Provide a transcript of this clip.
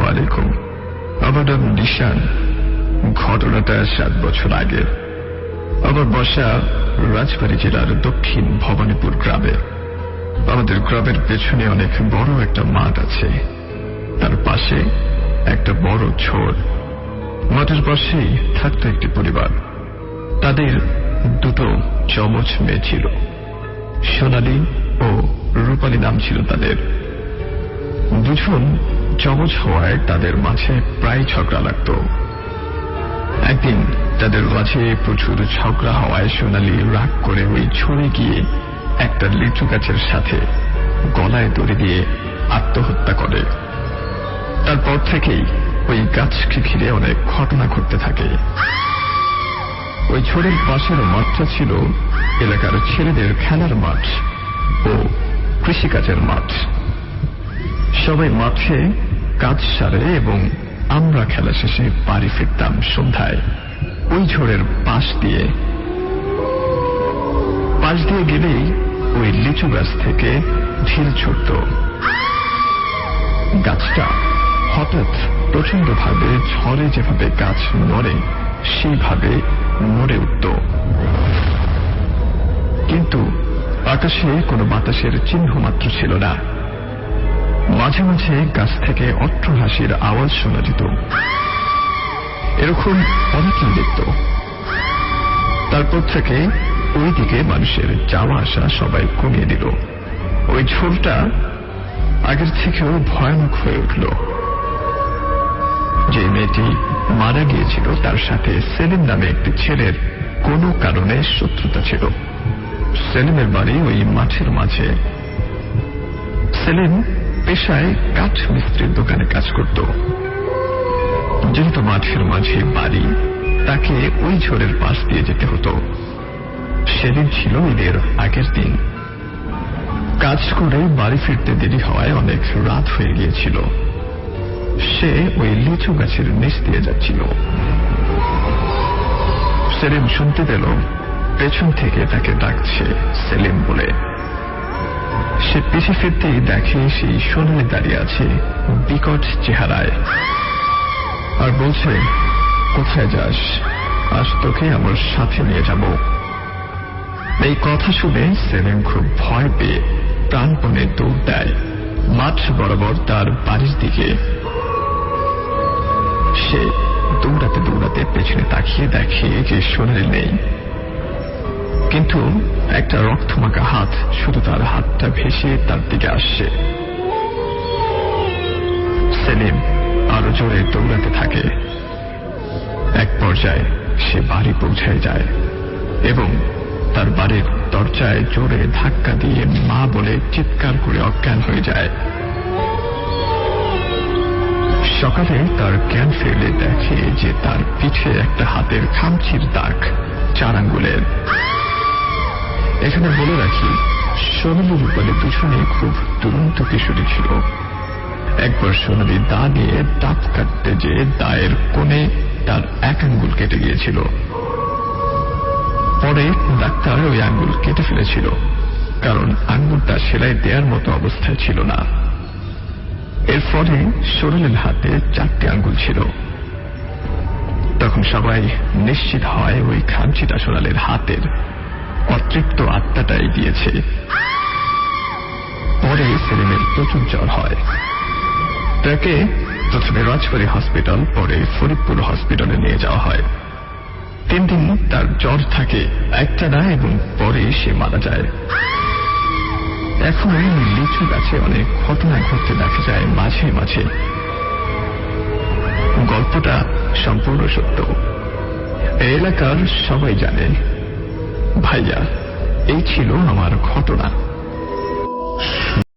নাম নিশান। ঘটনাটা সাত বছর আগে আমার বসা রাজবাড়ী জেলার দক্ষিণ ভবানীপুর গ্রামে। আমাদের গ্রামের পেছনে অনেক বড় একটা মাঠ আছে। তার পাশে একটা বড় ছোট মাঠের পাশেই থাকতো একটি পরিবার। তাদের দুটো চমচ মেয়ে ছিল। সোনালী ও রূপালী নাম ছিল তাদের। দুজন চমচ হওয়ায় তাদের মাঝে প্রায় ঝগড়া লাগত। একদিন তাদের মাঝে প্রচুর ঝগড়া হওয়ায় সোনালী রাগ করে ওই ছড়ে গিয়ে একটা লিচু গাছের সাথে গলায় দড়ি দিয়ে আত্মহত্যা করে। তারপর থেকেই ওই গাছকে ঘিরে অনেক ঘটনা ঘটতে থাকে। ওই ঝড়ের পাশের মাঠটা ছিল এলাকার ছেলেদের খেলার মাঠ ও কৃষিকাজের মাঠ। সবাই মাঠে কাজ সারে এবং আমরা খেলা শেষে বাড়ি ফিরতাম সন্ধ্যায়। ওই ঝড়ের পাশ দিয়ে। পাশ দিয়ে গেলেই ওই লিচু গাছ থেকে ঢিল ছুটত। গাছটা হঠাৎ প্রচণ্ড ভাবে ঝড়ে যেভাবে গাছ নড়ে, সেইভাবে নড়ে উঠত। কিন্তু আকাশে কোনো বাতাসের চিহ্ন মাত্র ছিল না। মাঝে মাঝে গাছ থেকে অট্টহাসির আওয়াজ শোনা যেত। এরকম অনেকেই দেখত। তারপর থেকে ওই দিকে মানুষের যাওয়া আসা সবাই কমিয়ে দিল। ওই ঝোলটা আগের থেকেও ভয়ানক হয়ে উঠল। যে মেয়েটি মারা গিয়েছিল, তার সাথে সেলিম নামে একটি ছেলের কোনো কারণে শত্রুতা ছিল। সেলিমের বাড়ি ওই মাঠের মাঝে। সেলিম পেশায় কাঠ মিস্ত্রির দোকানে কাজ করত। যেহেতু মাঠের মাঝে বাড়ি, তাকে ওই ঝড়ের পাশ দিয়ে যেতে হতো। সেদিন ছিল ঈদের আগের দিন। কাজ করে বাড়ি ফিরতে দেরি হওয়ায় অনেক রাত হয়ে গিয়েছিল। সে ওই লিচু গাছের নিচ দিয়ে যাচ্ছিল। সেলিম শুনতে পেল, পেছন থেকে তাকে ডাকছে সেলিম বলে। সে পিছিয়ে ফিরতেই দেখে সেই সোনালি দাঁড়িয়ে আছে বিকট চেহারায়। আর বলছে, কোথায় যাস? আজ তোকে আমার সাথে নিয়ে যাব। এই কথা শুনে সেলিম খুব ভয় পেয়ে প্রাণপণে দৌড় দেয়, মাঠ বরাবর তার বাড়ির দিকে। সে দৌড়াতে দৌড়াতে পেছনে তাকিয়ে দেখে যে সোনালি নেই। কিন্তু একটা রক্তমাখা হাত শুধু তার হাতটা ভেসে তার দিকে আসছে। সেলিম আরও জোরে দৌড়াতে থাকে। এক পর্যায়ে সে বাড়ি পৌঁছায় যায় এবং তার বাড়ির দরজায় জোরে ধাক্কা দিয়ে মা বলে চিৎকার করে অজ্ঞান হয়ে যায়। সকালে তার জ্ঞান ফিরলে দেখে যে তার পিঠে একটা হাতের খামচির দাগ চার আঙ্গুলের। এখানে বলে রাখি, সোনালী রূপালী দুজনে খুব দুরন্ত কিশোরী ছিল। একবার সোনালী দা দিয়ে দাঁত কাটতে যে দায়ের কোণে তার এক আঙ্গুল কেটে গিয়েছিল। পরে ডাক্তার ওই আঙ্গুল কেটে ফেলেছিল, কারণ আঙ্গুলটা সেলাই দেওয়ার মতো অবস্থায় ছিল না। এর ফলে সোনালীর হাতে চারটি আঙ্গুল ছিল। তখন সবাই নিশ্চিত হয় ওই খামচিটা সোনালের হাতের। অতৃপ্ত আত্মাটাই দিয়েছে। পরে সেলিমের প্রচুর জ্বর হয়। তাকে প্রথমে রাজবাড়ী হসপিটাল, পরে ফরিদপুর হসপিটালে নিয়ে যাওয়া হয়। তিন দিন তার জ্বর থাকে একটা না এবং পরে সে মারা যায়। এখন লিচু গাছে অনেক ঘটনা ঘটতে দেখা যায় মাঝে মাঝে। গল্পটা সম্পূর্ণ সত্য। এলাকার সবাই জানে ভাইয়া এই ছিল আমার ঘটনা।